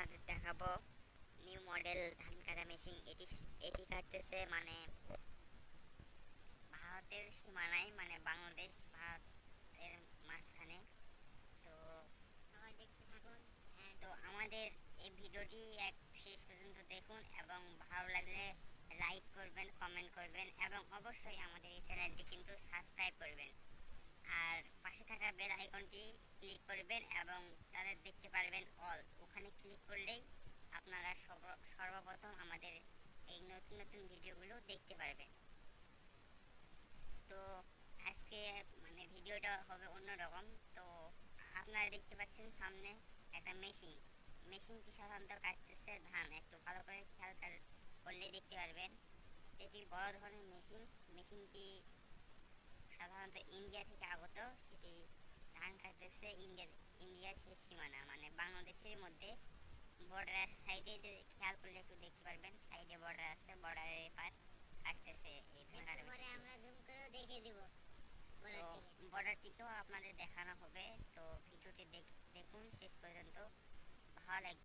আপনাদের দেখাবো new model ধান কাটা মেশিন এটি এটি কাটতেছে মানে ভারতের সীমানায় মানে বাংলাদেশ ভারতের মাঝখানে। তো সবাই দেখতে থাকুন। হ্যাঁ, তো আমাদের এই ভিডিওটি এক শেষ পর্যন্ত দেখুন এবং ভালো লাগলে লাইক করবেন কমেন্ট করবেন এবং অবশ্যই আমাদের এই চ্যানেলটি কিন্তু সাবস্ক্রাইব করবেন। আর পাশে থাকা বেল আইকনটি ক্লিক করবেন এবং তাদের দেখতে পারবেন অল ওখানে ক্লিক করলেই আপনারা সর্বপ্রথম আমাদের এই নতুন নতুন ভিডিওগুলো দেখতে পারবেন। তো আজকে মানে ভিডিওটা হবে অন্যরকম। তো আপনারা দেখতে পাচ্ছেন সামনে একটা মেশিন মেশিনটি সাধারণত কাটতেছে ধান। একটু ভালো করে খেয়াল কর- করলে দেখতে পারবেন। এটি বড় ধরনের মেশিন মেশিনটি সাধারণত ইন্ডিয়া থেকে আগত। ধান কাটতেছে ইন্ডিয়ার ইন্ডিয়ার শেষ সীমানা মানে বাংলাদেশের মধ্যে বর্ডার সাইডে খেয়াল করলে একটু দেখতে পারবেন সাইডে বর্ডার আছে বর্ডারের পার আসতেছে এই ধান পরে আমরা জুম করে দেখিয়ে দিব বর্ডারটিকেও আপনাদের দেখানো হবে। তো ভিডিওটি দেখ- দেখুন শেষ পর্যন্ত। ভালো লাগবে।